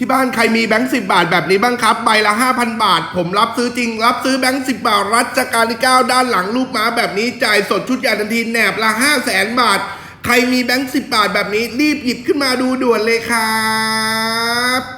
ที่บ้านใครมีแบงค์สิบาทแบบนี้บ้างครับ ใบละ 5,000 บาท ผมรับซื้อจริง รับซื้อแบงค์สิบาท รัชกาลที่9ด้านหลังรูปม้าแบบนี้จ่ายสดชุดใหญ่ทันทีแหนบละ 5 0 0แสนบาท ใครมีแบงค์สิบาทแบบนี้รีบหยิบขึ้นมาดูด่วนเลยครับ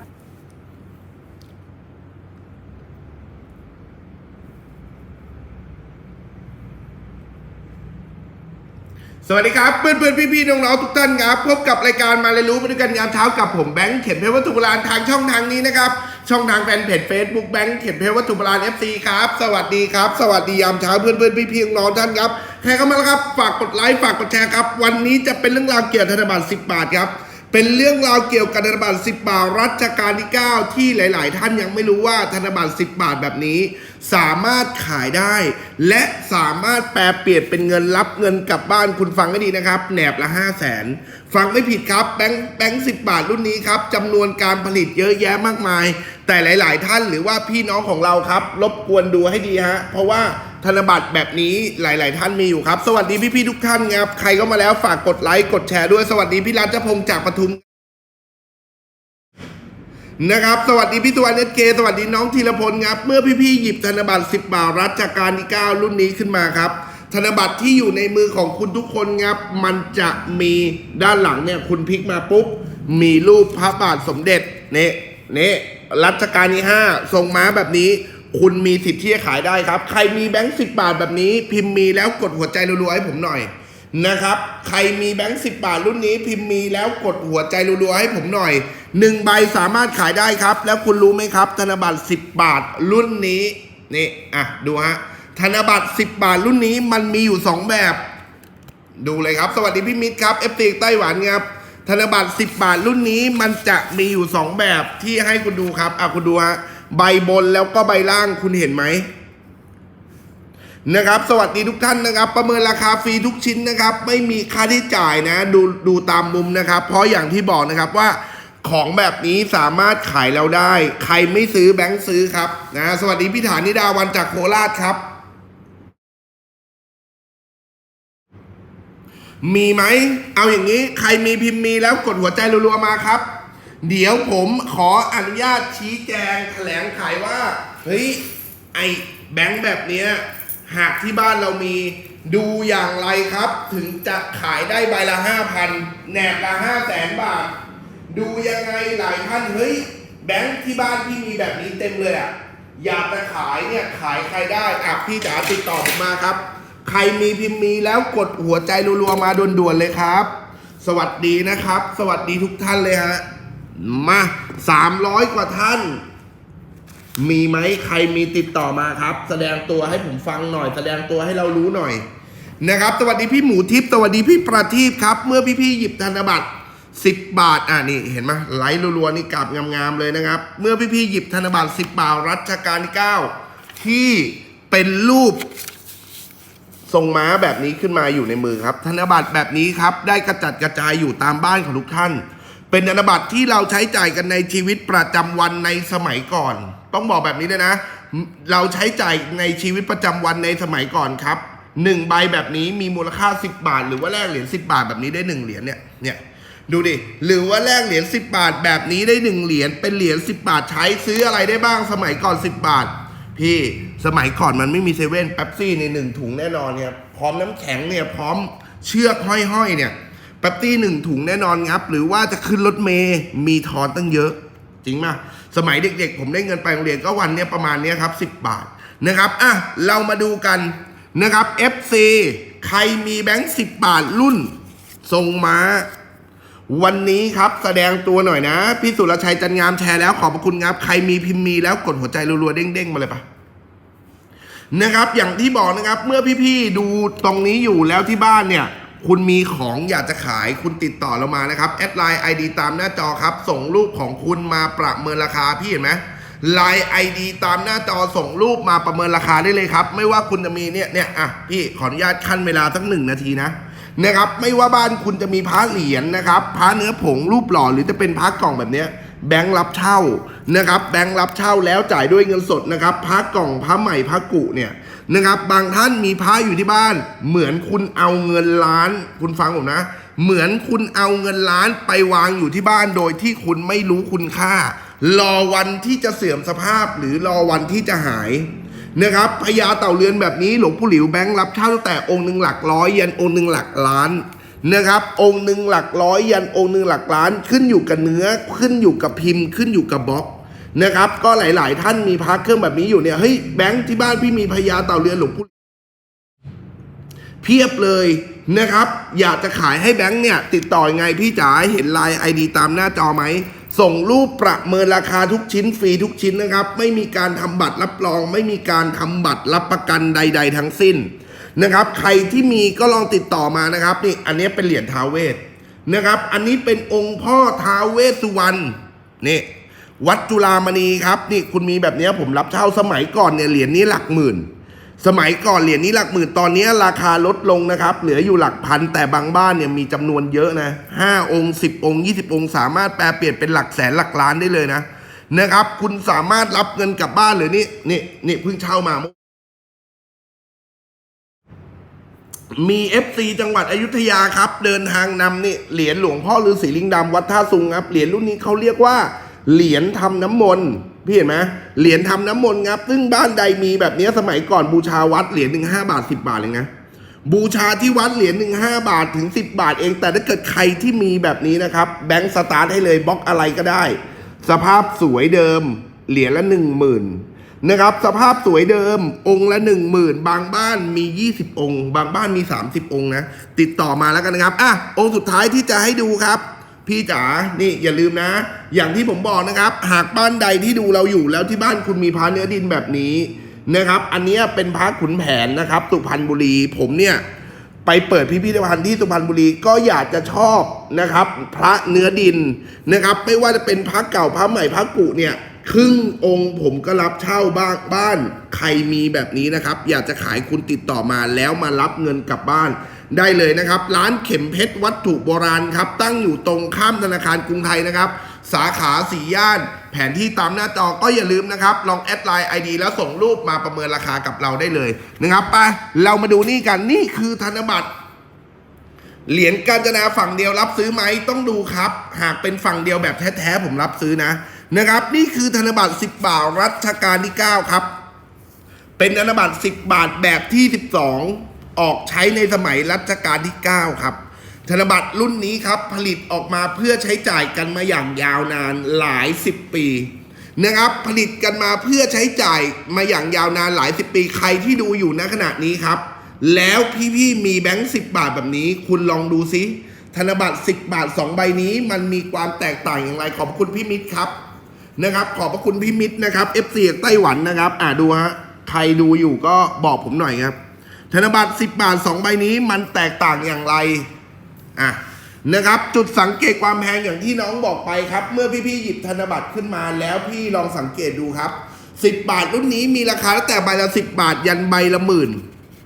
สวัสดีครับเพื่อนเพื่อนพี่พี่น้องน้องทุกท่านครับพบกับรายการมาเรียนรู้ไปด้วยกันยามเช้ากับผมแบงค์เขียนเพชรวัตถุโบราณทางช่องทางนี้นะครับช่องทางแฟนเพจเฟซบุ๊กแบงค์เขียนเพชรวัตถุโบราณเอฟซีครับสวัสดีครับ สวัสดียามเช้าเพื่อนเพื่อนพี่พี่ๆน้องท่านครับใครเข้ามาแล้วครับฝากกดไลค์ฝากกดแชร์ครับ วันนี้จะเป็นเรื่องราวเกี่ยวกับธนบัตร10 บาทครับ เป็นเรื่องราวเกี่ยวกับธนบัตร10 บาทรัชกาลที่ 9 ที่หลาย ๆ ท่านยังไม่รู้ว่าธนบัตร10 บาทแบบนี้ สามารถขายได้ และสามารถแปลเปลี่ยนเป็นเงินรับเงินกลับบ้านคุณฟังให้ดีนะครับแหนบละ 5 0 0แสนฟังไม่ผิดครับแบงค์แบงค์สิบาทรุ่นนี้ครับจำนวนการผลิตเยอะแยะมากมาย แต่หลาย ๆ ท่านหรือว่าพี่น้องของเราครับ รบกวนดูให้ดีฮะเพราะว่า ธนบัตรแบบนี้หลาย ๆ ท่านมีอยู่ครับ สวัสดีพี่ ๆ ทุกท่านครับ ใครก็มาแล้วฝากกดไลค์กดแชร์ด้วยสวัสดีพี่รัชพงศ์จากปทุมนะครับ สวัสดีพี่สุวรรณเอสเกสวัสดีน้องธีรพลครับ เมื่อพี่ ๆ หยิบธนบัตร 10 บาทรัชกาลที่ 9 รุ่นนี้ขึ้นมาครับธนบัตรที่อยู่ในมือของคุณทุกคนครับ มันจะมีด้านหลังเนี่ยคุณพลิกมาปุ๊บ มีรูปพระบาทสมเด็จเนี่เนี่ยรัชกาลที่ 5 ทรงม้าแบบนี้ คุณมีสิทธิ์ที่จะขายได้ครับ ใครมีแบงค์สิบาทแบบนี้ พิมพ์มีแล้วกดหัวใจรัวๆให้ผมหน่อยนะครับ ใครมีแบงค์สิบาทรุ่นนี้ พิมพ์มีแล้วกดหัวใจรัวๆให้ผมหน่อยหนึ่งใบสามารถขายได้ครับ แล้วคุณรู้ไหมครับ ธนบัตร10บาทรุ่นนี้นี่อะดูฮะธนบัตร10บาทรุ่นนี้มันมีอยู่2แบบ ดูเลยครับ สวัสดีพี่มิตรครับเอฟซีไต้หวันครับธนบัตร10บาทรุ่นนี้มันจะมีอยู่2แบบที่ให้คุณดูครับอะคุณดูฮะ ใบบนแล้วก็ใบล่างคุณเห็นไหมนะครับ สวัสดีทุกท่านนะครับ ประเมินราคาฟรีทุกชิ้นนะครับ ไม่มีค่าที่จ่ายนะ ดูดูตามมุมนะครับ เพราะอย่างที่บอกนะครับว่าของแบบนี้สามารถขายเราได้ ใครไม่ซื้อแบงค์ซื้อครับนะสวัสดีพี่ฐานิดาวันจากโคราชครับ มีไหม เอาอย่างนี้ ใครมีพิมพ์มีแล้วกดหัวใจรัวๆมาครับ เดี๋ยวผมขออนุญาตชี้แจงแถลงไขว่า เฮ้ย ไอแบงค์แบบเนี้ย หากที่บ้านเรามีดูอย่างไรครับ ถึงจะขายได้ใบละห้าพันแหนบละห้าแสนบาท ดูยังไงหลายท่านเฮ้ย แบงค์ที่บ้านพี่มีแบบนี้เต็มเลยอะอยากจะขายเนี่ยขายใครได้อะพี่จ๋าติดต่อผมมาครับ ใครมีพิมพ์มีแล้วกดหัวใจรัวๆมาด่วนๆเลยครับ สวัสดีนะครับ สวัสดีทุกท่านเลยฮะ มาสามร้อยกว่าท่าน มีไหมใครมีติดต่อมาครับ แสดงตัวให้ผมฟังหน่อย แสดงตัวให้เรารู้หน่อยนะครับ สวัสดีพี่หมูทิพย์สวัสดีพี่ประทีปครับ เมื่อพี่ๆหยิบธนบัตร10บาท อะนี่เห็นไหมไหลรัวๆนี่กลับงามๆเลยนะครับ เมื่อพี่ๆหยิบธนบัตร10บาทรัชกาลที่9ที่เป็นรูปทรงม้าแบบนี้ขึ้นมาอยู่ในมือครับ ธนบัตรแบบนี้ครับ ได้กระจัดกระจายอยู่ตามบ้านของทุกท่าน เป็นธนบัตรที่เราใช้จ่ายกันในชีวิตประจำวันในสมัยก่อน ต้องบอกแบบนี้เลยนะ เราใช้จ่ายในชีวิตประจำวันในสมัยก่อนครับหนึ่งใบแบบนี้มีมูลค่า 10 บาท หรือว่าแลกเหรียญ10 บาทแบบนี้ได้หนึ่งเหรียญเนี่ยเนี่ยดูดิหรือว่าแลกเหรียญ10 บาทแบบนี้ได้หนึ่งเหรียญเป็นเหรียญ10 บาทใช้ซื้ออะไรได้บ้างสมัยก่อน 10 บาท พี่สมัยก่อนมันไม่มีเซเว่นแป๊บซี่ในหนึ่งถุงแน่นอนเนี่ยพร้อมน้ำแข็งเนี่ยพร้อมเชือกห้อยๆเนี่ย แป๊บซี่หนึ่งถุงแน่นอนครับ หรือว่าจะขึ้นรถเมย์มีทอนตั้งเยอะ จริงไหมสมัยเด็กๆ ผมได้เงินไปโรงเรียนก็วันเนี้ยประมาณเนี้ยครับ 10 บาทนะครับอะเรามาดูกันนะครับ FC ใครมีแบงค์10 บาทรุ่นทรงม้า วันนี้ครับแสดงตัวหน่อยนะ พี่สุรชัยจันงามแชร์แล้วขอบพระคุณครับ ใครมีพิมพ์มีแล้วกดหัวใจรัวๆเด้งๆมาเลยปะนะครับ อย่างที่บอกนะครับ เมื่อพี่ๆดูตรงนี้อยู่แล้วที่บ้านเนี่ย คุณมีของอยากจะขายคุณติดต่อเรามานะครับ แอดไลน์ ID ตามหน้าจอครับ ส่งรูปของคุณมาประเมินราคาพี่เห็นไหมไลน์ ID ตามหน้าจอส่งรูปมาประเมินราคาได้เลยครับ ไม่ว่าคุณจะมีเนี่ยเนี่ยอะพี่ขออนุญาตขั้นเวลาสักหนึ่งนาทีนะนะครับ ไม่ว่าบ้านคุณจะมีพระเหรียญนะครับพระเนื้อผงรูปหล่อหรือจะเป็นพระกล่องแบบเนี้ย แบงค์รับเช่านะครับแบงค์รับเช่าแล้วจ่ายด้วยเงินสดนะครับพระกล่องพระใหม่พระกุเนี่ยนะครับบางท่านมีพระอยู่ที่บ้าน เหมือนคุณเอาเงินล้าน คุณฟังผมนะ เหมือนคุณเอาเงินล้านไปวางอยู่ที่บ้านโดยที่คุณไม่รู้คุณค่า รอวันที่จะเสื่อมสภาพหรือรอวันที่จะหายนะครับพญาเต่าเรือนแบบนี้หลวงปู่หลิวแบงค์รับเช่าตั้งแต่องค์หนึ่งหลักร้อยยันองค์หนึ่งหลักล้าน นะครับ องค์หนึ่งหลักร้อยยันองค์หนึ่งหลักล้านขึ้นอยู่กับเนื้อขึ้นอยู่กับพิมพ์ ขึ้นอยู่กับบล็อกนะครับ ก็หลาย ๆ ท่านมีพระเครื่องแบบนี้อยู่เนี่ยเฮ้ยแบงค์ที่บ้านพี่มีพญาเต่าเรือนหลวงปู่เพียบเลยนะครับ อยากจะขายให้แบงค์เนี่ย ติดต่อยังไงพี่จ๋าเห็นไลน์ไอดีตามหน้าจอไหมส่งรูปประเมินราคาทุกชิ้นฟรีทุกชิ้นนะครับ ไม่มีการทำบัตรรับรอง ไม่มีการทำบัตรรับประกันใด ๆ ทั้งสิ้น นะครับ ใครที่มีก็ลองติดต่อมานะครับนี่อันนี้เป็นเหรียญท้าวเวสนะครับ อันนี้เป็นองค์พ่อท้าวเวสสุวรรณนี่วัดจุฬามณีครับนี่คุณมีแบบนี้ผมรับเช่าสมัยก่อนเนี่ยเหรียญนี้หลักหมื่น สมัยก่อนเหรียญนี้หลักหมื่นตอนนี้ราคาลดลงนะครับ เหลืออยู่หลักพันแต่บางบ้านเนี่ยมีจำนวนเยอะนะห้าองค์สิบองค์ยี่สิบองค์สามารถแปลเปลี่ยนเป็นหลักแสนหลักล้านได้เลยนะนะครับ คุณสามารถรับเงินกลับบ้านหรือนี่นี่นี่เพิ่งเช่ามา มี FC จังหวัดอยุธยาครับ เดินทางนำนี่เหรียญหลวงพ่อฤาษีลิงดำวัดท่าซุงครับเหรียญรุ่นนี้เขาเรียกว่า เหรียญทำน้ำมนต์พี่เห็นไหมเหรียญทำน้ำมนต์ครับ ซึ่งบ้านใดมีแบบนี้สมัยก่อนบูชาวัดเหรียญหนึ่งห้าบาทสิบาทเองนะบูชาที่วัดเหรียญหนึ่งห้าบาทถึงสิบบาทเอง แต่ถ้าเกิดใครที่มีแบบนี้นะครับ แบงก์สตาร์ทให้เลยบล็อกอะไรก็ได้ สภาพสวยเดิม เหรียญละหนึ่งหมื่น นะครับ สภาพสวยเดิม องค์ละหนึ่งหมื่นบางบ้านมี 20 องค์ บางบ้านมี 30 องค์นะ ติดต่อมาแล้วกันนะครับ อะ องค์สุดท้ายที่จะให้ดูครับ พี่จ๋า นี่อย่าลืมนะ อย่างที่ผมบอกนะครับ หากบ้านใดที่ดูเราอยู่แล้วที่บ้านคุณมีพระเนื้อดินแบบนี้นะครับ อันนี้เป็นพระขุนแผนนะครับ สุพรรณบุรี ผมเนี่ยไปเปิดพิพิธภัณฑ์ที่สุพรรณบุรีก็อยากจะชอบนะครับ พระเนื้อดินนะครับ ไม่ว่าจะเป็นพระเก่าพระใหม่พระกุเนี่ย ครึ่งองค์ผมก็รับเช่าบ้านบ้าน ใครมีแบบนี้นะครับ อยากจะขายคุณติดต่อมาแล้วมารับเงินกลับบ้านได้เลยนะครับ ร้านเข็มเพชรวัตถุโบราณครับ ตั้งอยู่ตรงข้ามธนาคารกรุงไทยนะครับ สาขาสีย่าน แผนที่ตามหน้าจอก็อย่าลืมนะครับ ลองแอดไลน์ ID แล้วส่งรูปมาประเมินราคากับเราได้เลยนะครับไปเรามาดูนี่กันนี่คือธนบัตรเหรียญกาญจนาฝั่งเดียวรับซื้อไหมต้องดูครับ หากเป็นฝั่งเดียวแบบแท้ๆผมรับซื้อนะ นะครับ นี่คือธนบัตร 10 บาทรัชกาลที่ 9 ครับ เป็นธนบัตร 10 บาทแบบที่ 12 ออกใช้ในสมัยรัชกาลที่ 9 ครับ ธนบัตรรุ่นนี้ครับผลิตออกมาเพื่อใช้จ่ายกันมาอย่างยาวนานหลาย 10 ปีนะครับผลิตกันมาเพื่อใช้จ่ายมาอย่างยาวนานหลายสิบปีใครที่ดูอยู่ณขณะนี้ครับ แล้วพี่ๆมีแบงค์สิบาทแบบนี้ คุณลองดูซิธนบัตร10 บาท 2 ใบนี้ มันมีความแตกต่างอย่างไรขอบคุณพี่มิตรครับ นะครับ ขอบพระคุณพี่มิตรนะครับ FC จากไต้หวันนะครับ อ่าดูฮะ ใครดูอยู่ก็บอกผมหน่อยครับ ธนบัตร 10 บาท 2 ใบนี้มันแตกต่างอย่างไร อะนะครับ จุดสังเกตความแพงอย่างที่น้องบอกไปครับ เมื่อพี่ๆหยิบธนบัตรขึ้นมาแล้วพี่ลองสังเกตดูครับ 10 บาทรุ่นนี้มีราคาตั้งแต่ใบละ 10 บาท ยันใบละหมื่น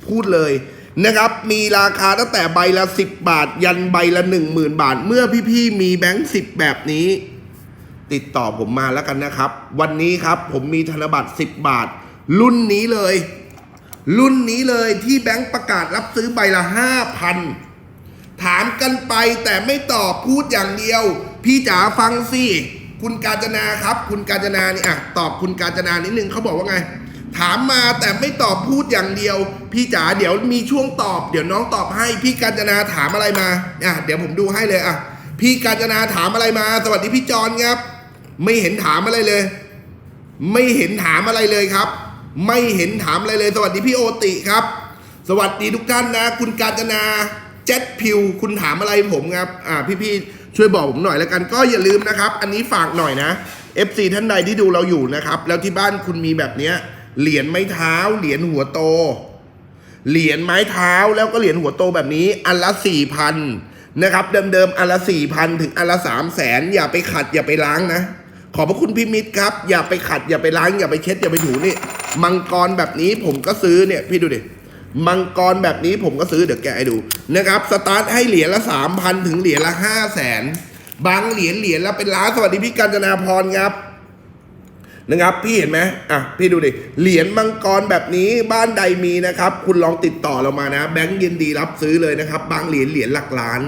พูดเลยนะครับ มีราคาตั้งแต่ใบละ 10 บาท ยันใบละ 10,000 บาท เมื่อพี่ๆมีแบงค์10 แบบนี้ ติดต่อผมมาแล้วกันนะครับ วันนี้ครับผมมีธนบัตร 10 บาท รุ่นนี้เลย รุ่นนี้เลยที่แบงค์ประกาศรับซื้อใบละ 5,000 ถามกันไปแต่ไม่ตอบพูดอย่างเดียว พี่จ๋าฟังสิคุณกาญจนาครับ คุณกาญจนานี่อะตอบคุณกาญจนานิดนึงเขาบอกว่าไง ถามมาแต่ไม่ตอบพูดอย่างเดียว พี่จ๋าเดี๋ยวมีช่วงตอบ เดี๋ยวน้องตอบให้พี่กาญจนาถามอะไรมาอะเดี๋ยวผมดูให้เลยอะพี่กาญจนาถามอะไรมา สวัสดีพี่จอนครับ ไม่เห็นถามอะไรเลย ไม่เห็นถามอะไรเลยครับ ไม่เห็นถามอะไรเลย สวัสดีพี่โอติครับ สวัสดีทุกท่านนะ คุณกาญจนาเจ็ดพิว คุณถามอะไรผมครับ อ่า พี่ๆช่วยบอกผมหน่อยแล้วกัน ก็อย่าลืมนะครับ อันนี้ฝากหน่อยนะ FC ท่านใดที่ดูเราอยู่นะครับ แล้วที่บ้านคุณมีแบบเนี้ย เหรียญไม้เท้า เหรียญหัวโต เหรียญไม้เท้าแล้วก็เหรียญหัวโตแบบนี้ อันละสี่พันนะครับ เดิมๆอันละสี่พันถึงอันละสามแสนอย่าไปขัดอย่าไปล้างนะ ขอบพระคุณพี่มิตรครับ อย่าไปขัดอย่าไปล้างอย่าไปเช็ดอย่าไปถูนี่ มังกรแบบนี้ผมก็ซื้อเนี่ยพี่ดูดิ มังกรแบบนี้ผมก็ซื้อเดี๋ยวแกให้ดูนะครับ สตาร์ทให้เหรียญละสามพันถึงเหรียญละห้าแสนบางเหรียญเหรียญละเป็นล้านสวัสดีพี่กัญจนาพรครับนะครับพี่เห็นไหมอะพี่ดูดิเหรียญมังกรแบบนี้บ้านใดมีนะครับ คุณลองติดต่อเรามานะ แบงก์ยินดีรับซื้อเลยนะครับ บางเหรียญเหรียญหลักล้าน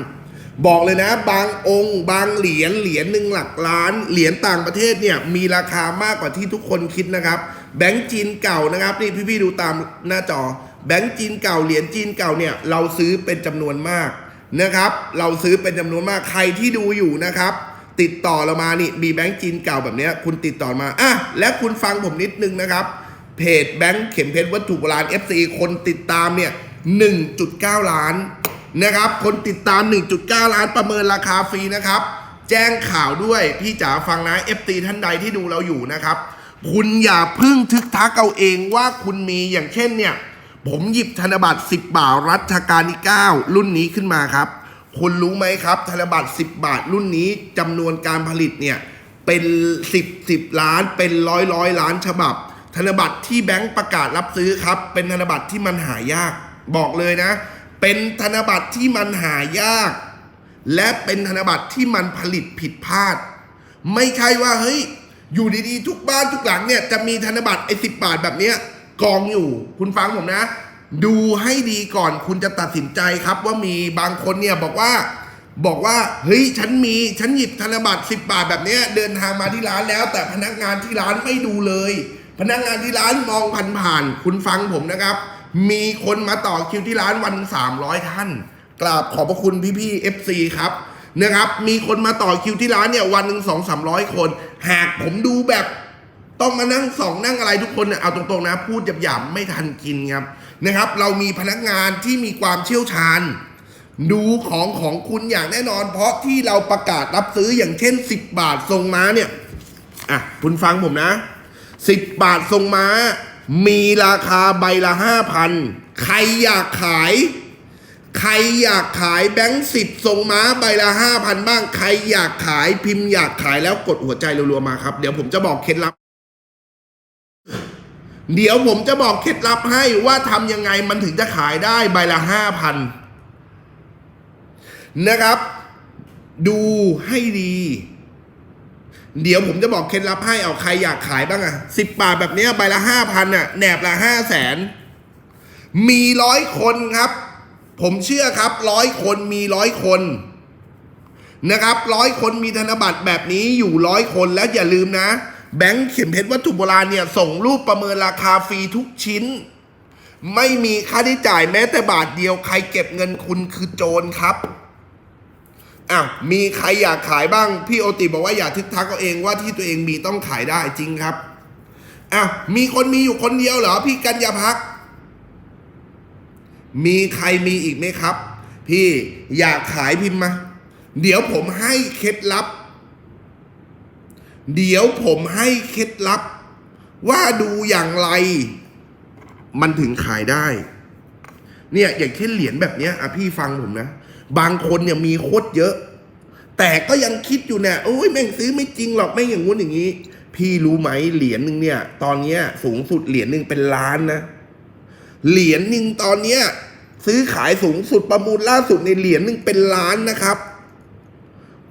บอกเลยนะบางองค์ บางเหรียญเหรียญหนึ่งหลักล้าน เหรียญต่างประเทศเนี่ยมีราคามากกว่าที่ทุกคนคิดนะครับ แบงก์จีนเก่านะครับนี่พี่ๆดูตามหน้าจอ แบงก์จีนเก่าเหรียญจีนเก่าเนี่ยเราซื้อเป็นจำนวนมากนะครับ เราซื้อเป็นจำนวนมากใครที่ดูอยู่นะครับ ติดต่อเรามานี่มีแบงก์จีนเก่าแบบนี้คุณติดต่อมาอะและคุณฟังผมนิดนึงนะครับเพจแบงก์เข็มเพชรวัตถุโบราณ FC คนติดตามเนี่ย1.9 ล้าน นะครับ คนติดตาม 1.9 ล้านประเมินราคาฟรีนะครับ แจ้งข่าวด้วยพี่จ๋าฟังนะ FC ท่านใดที่ดูเราอยู่นะครับ คุณอย่าพึ่งทึกทักเอาเองว่าคุณมีอย่างเช่นเนี่ย ผมหยิบธนบัตร 10 บาทรัชกาลที่ 9 รุ่นนี้ขึ้นมาครับ คุณรู้ไหมครับ ธนบัตร 10 บาทรุ่นนี้จำนวนการผลิตเนี่ยเป็น 10 10 ล้านเป็นร้อยร้อยล้านฉบับ ธนบัตรที่แบงก์ประกาศรับซื้อครับ เป็นธนบัตรที่มันหายาก บอกเลยนะ เป็นธนบัตรที่มันหายาก และเป็นธนบัตรที่มันผลิตผิดพลาด ไม่ใช่ว่าเฮ้ยอยู่ดีๆ ทุกบ้านทุกหลังเนี่ยจะมีธนบัตรไอ้สิบาทแบบเนี้ยกองอยู่ คุณฟังผมนะ ดูให้ดีก่อนคุณจะตัดสินใจครับว่ามีบางคนเนี่ยบอกว่าบอกว่าเฮ้ยฉันมีฉันหยิบธนบัตร10 บาทแบบเนี้ยเดินทางมาที่ร้านแล้ว แต่พนักงานที่ร้านไม่ดูเลย พนักงานที่ร้านมองผ่านๆคุณฟังผมนะครับ มีคนมาต่อคิวที่ร้านวัน 300 ท่าน กราบขอบพระคุณพี่ๆ FC ครับนะครับมีคนมาต่อคิวที่ร้านเนี่ยวันหนึ่งสองสามร้อยคน หากผมดูแบบต้องมานั่งสองนั่งอะไรทุกคนเนี่ยเอาตรงๆนะ พูดหยาบๆไม่ทันกินครับนะครับ เรามีพนักงานที่มีความเชี่ยวชาญ ดูของของคุณอย่างแน่นอน เพราะที่เราประกาศรับซื้ออย่างเช่น 10 บาททรงม้าเนี่ยอะคุณฟังผมนะ 10 บาททรงม้า มีราคาใบละ5,000ใครอยากขาย ใครอยากขายแบงค์สิบทรงม้าใบละห้าพันบ้าง ใครอยากขายพิมพ์อยากขายแล้วกดหัวใจรัวๆมาครับ เดี๋ยวผมจะบอกเคล็ดลับ เดี๋ยวผมจะบอกเคล็ดลับให้ว่าทำยังไงมันถึงจะขายได้ใบละห้าพันนะครับ ดูให้ดี เดี๋ยวผมจะบอกเคล็ดลับให้เอาใครอยากขายบ้างอะสิบบาทแบบนี้ใบละห้าพันอะแหนบละห้าแสนมีร้อยคนครับ ผมเชื่อครับร้อยคนมีร้อยคนนะครับร้อยคนมีธนบัตรแบบนี้อยู่ร้อยคนแล้วอย่าลืมนะ แบงค์เข็มเพชรวัตถุโบราณเนี่ย ส่งรูปประเมินราคาฟรีทุกชิ้น ไม่มีค่าใช้จ่ายแม้แต่บาทเดียวใครเก็บเงินคุณคือโจรครับ อ้าวมีใครอยากขายบ้าง พี่โอติบอกว่าอย่าทึกทักเอาเองว่าที่ตัวเองมีต้องขายได้จริงครับอ้าวมีคนมีอยู่คนเดียวเหรอพี่กัญญาพัก มีใครมีอีกไหมครับ พี่อยากขายพิมพ์มาเดี๋ยวผมให้เคล็ดลับ เดี๋ยวผมให้เคล็ดลับ ว่าดูอย่างไร มันถึงขายได้ เนี่ยอย่างเช่นเหรียญแบบเนี้ยอะพี่ฟังผมนะ บางคนเนี่ยมีโคตรเยอะ แต่ก็ยังคิดอยู่เนี่ยโอ้ยแม่งซื้อไม่จริงหรอกแม่งอย่างงู้นอย่างนี้ พี่รู้ไหมเหรียญหนึ่งเนี่ย ตอนเนี้ย สูงสุดเหรียญหนึ่งเป็นล้านนะ เหรียญหนึ่งตอนเนี้ย ซื้อขายสูงสุดประมูลล่าสุดในเหรียญหนึ่งเป็นล้านนะครับ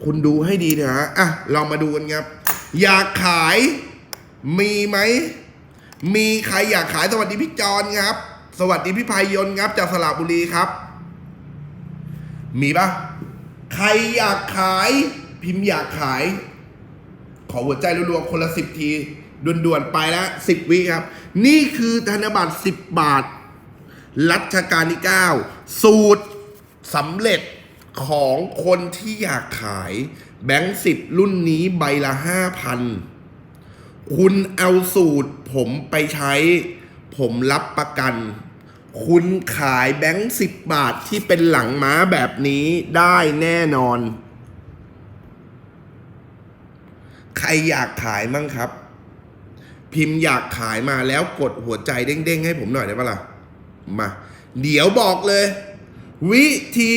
คุณดูให้ดีนะฮะอะเรามาดูกันครับ อยากขายมีไหมมีใครอยากขายสวัสดีพี่จอนครับ สวัสดีพี่พายนครับจากสระบุรีครับ มีปะใครอยากขายพิมพ์อยากขาย ขอหัวใจรัวๆคนละสิบทีด่วนๆไปแล้วสิบวิครับ นี่คือธนบัตรสิบบาท รัชกาลที่9สูตรสำเร็จของคนที่อยากขาย แบงค์สิบรุ่นนี้ใบละห้าพันคุณเอาสูตรผมไปใช้ ผมรับประกัน คุณขายแบงค์สิบบาทที่เป็นหลังม้าแบบนี้ได้แน่นอน ใครอยากขายมั่งครับ พิมพ์อยากขายมาแล้วกดหัวใจเด้งๆให้ผมหน่อยได้ปะล่ะ มา เดี๋ยวบอกเลย วิธี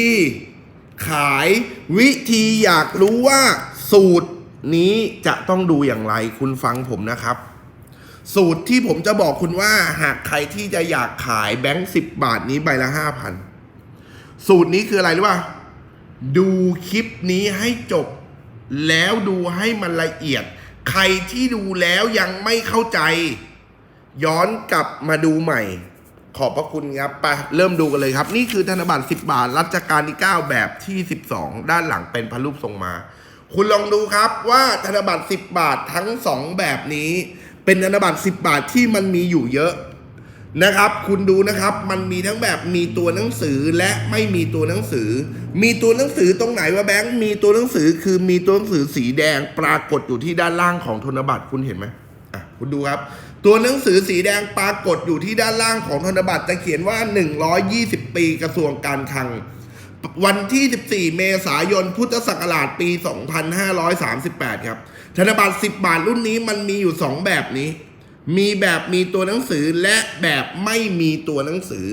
ขายวิธีอยากรู้ว่าสูตรนี้จะต้องดูอย่างไรคุณฟังผมนะครับ สูตรที่ผมจะบอกคุณว่าหากใครที่จะอยากขายแบงค์สิบบาทนี้ใบละห้าพันสูตรนี้คืออะไรรู้ป่ะดูคลิปนี้ให้จบ แล้วดูให้มันละเอียด ใครที่ดูแล้วยังไม่เข้าใจ ย้อนกลับมาดูใหม่ ขอบพระคุณครับไปเริ่มดูกันเลยครับ นี่คือธนบัตร10 บาท รัชกาลที่ 9 แบบที่ 12 ด้านหลังเป็นพระรูปทรงมา คุณลองดูครับว่าธนบัตร10 บาททั้ง 2 แบบนี้ เป็นธนบัตร10 บาทที่มันมีอยู่เยอะนะครับ คุณดูนะครับมันมีทั้งแบบมีตัวหนังสือและไม่มีตัวหนังสือ มีตัวหนังสือตรงไหนวะแบงค์มีตัวหนังสือคือมีตัวหนังสือสีแดงปรากฏอยู่ที่ด้านล่างของธนบัตรคุณเห็นไหมอะคุณดูครับ ตัวหนังสือสีแดงปรากฏอยู่ที่ด้านล่างของธนบัตรจะเขียนว่า 120 ปีกระทรวงการคลัง วันที่ 14 เมษายน พุทธศักราชปี 2538 ครับ ธนบัตร 10 บาทรุ่นนี้มันมีอยู่ 2 แบบนี้ มีแบบมีตัวหนังสือและแบบไม่มีตัวหนังสือ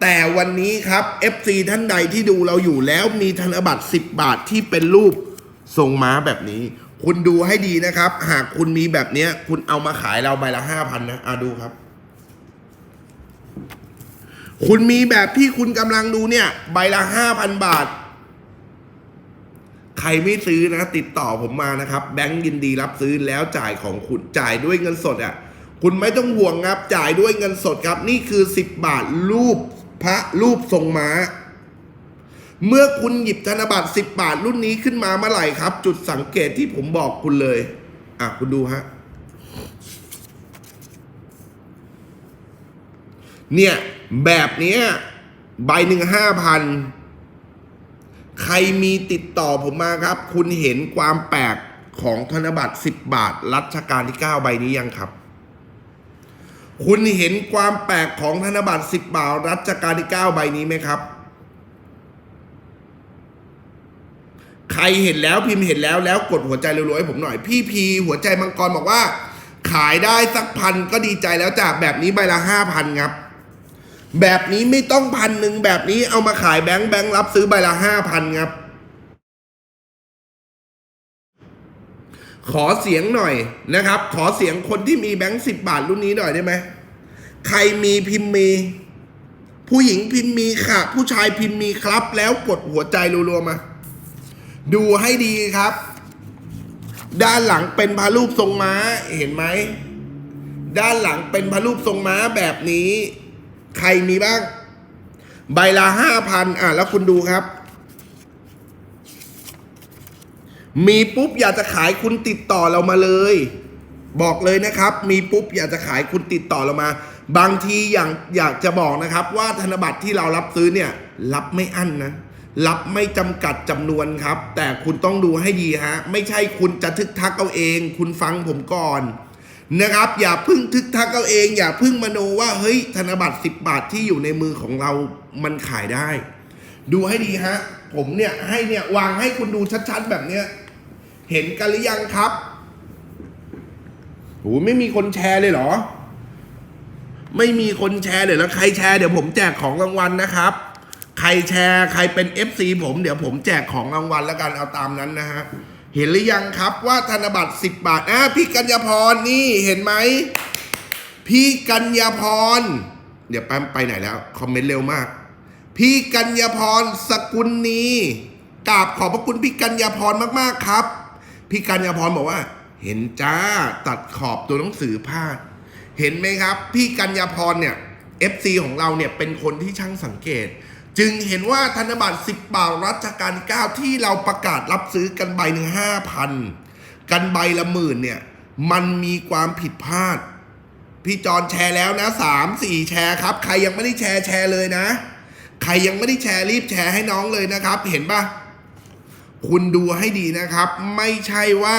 แต่วันนี้ครับ FC ท่านใดที่ดูเราอยู่แล้วมีธนบัตร 10 บาทที่เป็นรูปทรงม้าแบบนี้ คุณดูให้ดีนะครับ หากคุณมีแบบนี้คุณเอามาขายเราใบละ 5,000 นะอะดูครับ คุณมีแบบที่คุณกำลังดูเนี่ย ใบละห้าพันบาท ใครไม่ซื้อนะ ติดต่อผมมานะครับ แบงก์ยินดีรับซื้อแล้วจ่ายของคุณจ่ายด้วยเงินสดอะ่ะ คุณไม่ต้องห่วงครับ จ่ายด้วยเงินสดครับ นี่คือสิบบาทรูปพระรูปทรงม้า เมื่อคุณหยิบธนบัตรสิบบาทรุ่นนี้ขึ้นมาเมื่อไหร่ครับ จุดสังเกตที่ผมบอกคุณเลย อะคุณดูฮะเนี่ย แบบนี้ใบหนึ่งห้าพันใครมีติดต่อผมมาครับ คุณเห็นความแปลกของธนบัตรสิบบาท รัชกาลที่เก้าใบนี้ยังครับ คุณเห็นความแปลกของธนบัตรสิบบาท รัชกาลที่เก้าใบนี้ไหมครับ ใครเห็นแล้วพิมพ์เห็นแล้วแล้วกดหัวใจรัวๆให้ผมหน่อย พี่พีหัวใจมังกรบอกว่า ขายได้สักพันก็ดีใจแล้วจากแบบนี้ใบละห้าพันครับ แบบนี้ไม่ต้องพันหนึ่งแบบนี้เอามาขายแบงค์แบงค์รับซื้อใบละห้าพันครับ ขอเสียงหน่อยนะครับ ขอเสียงคนที่มีแบงค์สิบบาทรุ่นนี้หน่อยได้ไหมใครมีพิมพ์มี ผู้หญิงพิมพ์มีค่ะ ผู้ชายพิมพ์มีครับ แล้วกดหัวใจรัวๆมา ดูให้ดีครับ ด้านหลังเป็นพระรูปทรงม้าเห็นไหมด้านหลังเป็นพระรูปทรงม้าแบบนี้ ใครมีบ้าง ใบละห้าพันอะ แล้วคุณดูครับ มีปุ๊บอยากจะขายคุณติดต่อเรามาเลย บอกเลยนะครับ มีปุ๊บอยากจะขายคุณติดต่อเรามา บางทีอย่างอยากจะบอกนะครับ ว่าธนบัตรที่เรารับซื้อเนี่ย รับไม่อั้นนะรับไม่จำกัดจำนวนครับ แต่คุณต้องดูให้ดีฮะ ไม่ใช่คุณจะทึกทักเอาเอง คุณฟังผมก่อน นะครับ อย่าพึ่งทึกทักเอาเอง อย่าพึ่งมโนว่าเฮ้ยธนบัตร 10 บาทที่อยู่ในมือของเรามันขายได้ ดูให้ดีฮะ ผมเนี่ยให้เนี่ยวางให้คุณดูชัดๆแบบเนี้ยเห็นกันหรือยังครับโหไม่มีคนแชร์เลยเหรอ ไม่มีคนแชร์เลยแล้วใครแชร์เดี๋ยวผมแจกของรางวัลนะครับ ใครแชร์ใครเป็น FC ผมเดี๋ยวผมแจกของรางวัลแล้วกันเอาตามนั้นนะฮะ เห็นหรือยังครับว่าธนบัตร 10 บาทอะพี่กัญญาพรนี่เห็นไหม พี่กัญญาพร เดี๋ยวแป๊มไปไหนแล้ว คอมเมนต์เร็วมาก พี่กัญญาพรสกุลนีกราบขอบพระคุณพี่กัญญาพรมากๆครับ พี่กัญญาพรบอกว่า เห็นจ้าตัดขอบตัวหนังสือพลาด เห็นไหมครับ พี่กัญญาพรเนี่ย FC ของเราเนี่ยเป็นคนที่ช่างสังเกต จึงเห็นว่าธนบัตร 10 บาทรัชกาล9ที่เราประกาศรับซื้อกันใบหนึ่งห้าพันกันใบละหมื่นเนี่ย มันมีความผิดพลาด พี่จอนแชร์แล้วนะสามสี่แชร์ครับ ใครยังไม่ได้แชร์แชร์เลยนะ ใครยังไม่ได้แชร์รีบแชร์ให้น้องเลยนะครับ เห็นปะคุณดูให้ดีนะครับ ไม่ใช่ว่า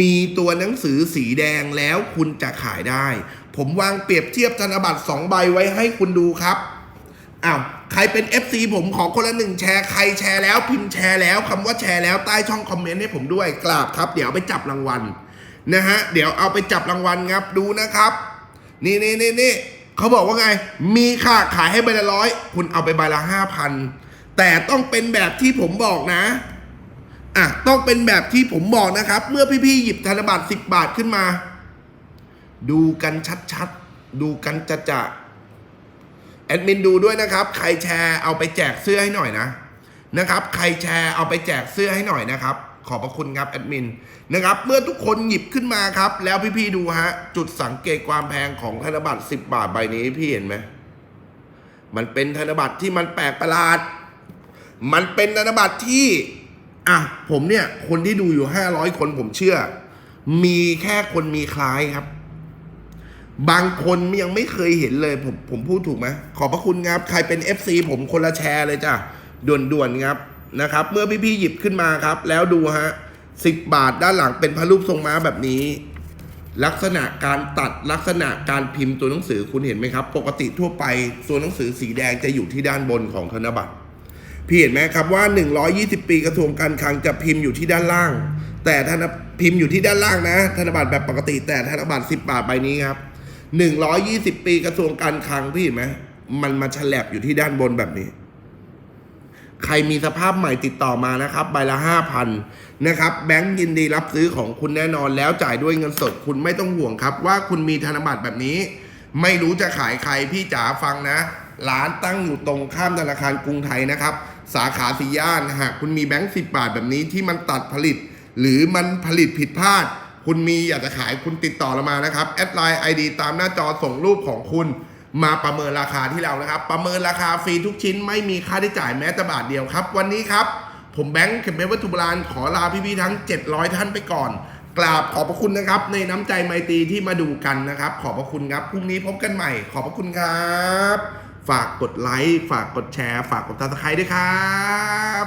มีตัวหนังสือสีแดงแล้วคุณจะขายได้ ผมวางเปรียบเทียบธนบัตร2ใบไว้ให้คุณดูครับอ้าว ใครเป็น FC ผมขอคนละหนึ่งแชร์ใครแชร์แล้วพิมพ์แชร์แล้วคำว่าแชร์แล้วใต้ช่องคอมเมนต์ให้ผมด้วยกราบครับ เดี๋ยวไปจับรางวัลนะฮะเดี๋ยวเอาไปจับรางวัลครับดูนะครับ นี่นี่นี่นี่เขาบอกว่าไง มีค่ะขายให้ใบละร้อยคุณเอาไปใบละห้าพันแต่ต้องเป็นแบบที่ผมบอกนะอะต้องเป็นแบบที่ผมบอกนะครับ เมื่อพี่ๆหยิบธนบัตร10 บาทขึ้นมา ดูกันชัดๆ ดูกันจะจะ แอดมินดูด้วยนะครับ ใครแชร์เอาไปแจกเสื้อให้หน่อยนะนะครับ ใครแชร์เอาไปแจกเสื้อให้หน่อยนะครับ ขอบพระคุณครับแอดมินนะครับ เมื่อทุกคนหยิบขึ้นมาครับ แล้วพี่ๆดูฮะ จุดสังเกตความแพงของธนบัตร10 บาทใบนี้พี่เห็นไหมมันเป็นธนบัตรที่มันแปลกประหลาด มันเป็นธนบัตรที่อะผมเนี่ย คนที่ดูอยู่ห้าร้อยคนผมเชื่อ มีแค่คนมีคล้ายครับ บางคนยังไม่เคยเห็นเลย ผมผมพูดถูกไหมขอบพระคุณครับ ใครเป็น FC ผมคนละแชร์เลยจ้ะด่วนๆครับนะครับ เมื่อพี่ๆหยิบขึ้นมาครับ แล้วดูฮะสิบบาทด้านหลังเป็นพระรูปทรงม้าแบบนี้ ลักษณะการตัดลักษณะการพิมพ์ตัวหนังสือคุณเห็นไหมครับ ปกติทั่วไปตัวหนังสือสีแดงจะอยู่ที่ด้านบนของธนบัตรพี่เห็นไหมครับว่า 120 ปีกระทรวงการคลังจะพิมพ์อยู่ที่ด้านล่าง แต่ธนพิมพ์อยู่ที่ด้านล่างนะ ธนบัตรแบบปกติแต่ธนบัตร10 บาทใบนี้ครับ 120 ปีกระทรวงการคลังพี่เห็นไหมมันมาฉลับอยู่ที่ด้านบนแบบนี้ ใครมีสภาพใหม่ติดต่อมานะครับ ใบละ5,000นะครับ แบงก์ยินดีรับซื้อของคุณแน่นอนแล้วจ่ายด้วยเงินสดคุณไม่ต้องห่วงครับ ว่าคุณมีธนบัตรแบบนี้ ไม่รู้จะขายใครพี่จ๋าฟังนะร้านตั้งอยู่ตรงข้ามธนาคารกรุงไทยนะครับ สาขาสีย่านหากคุณมีแบงค์สิบาทแบบนี้ที่มันตัดผลิต หรือมันผลิตผิดพลาด คุณมีอยากจะขายคุณติดต่อเรามานะครับแอดไลน์ไอดีตามหน้าจอส่งรูปของคุณมาประเมินราคาที่เรานะครับ ประเมินราคาฟรีทุกชิ้นไม่มีค่าใช้จ่ายแม้แต่บาทเดียวครับ วันนี้ครับ ผมแบงค์เข็มเพชรวัตถุโบราณขอลาพี่ๆทั้ง 700 ท่านไปก่อน กราบขอบพระคุณนะครับ ในน้ำใจไมตรีที่มาดูกันนะครับ ขอบพระคุณครับพรุ่งนี้พบกันใหม่ ขอบพระคุณครับ ฝากกดไลค์ฝากกดแชร์ ฝากกดติดตามด้วยครับ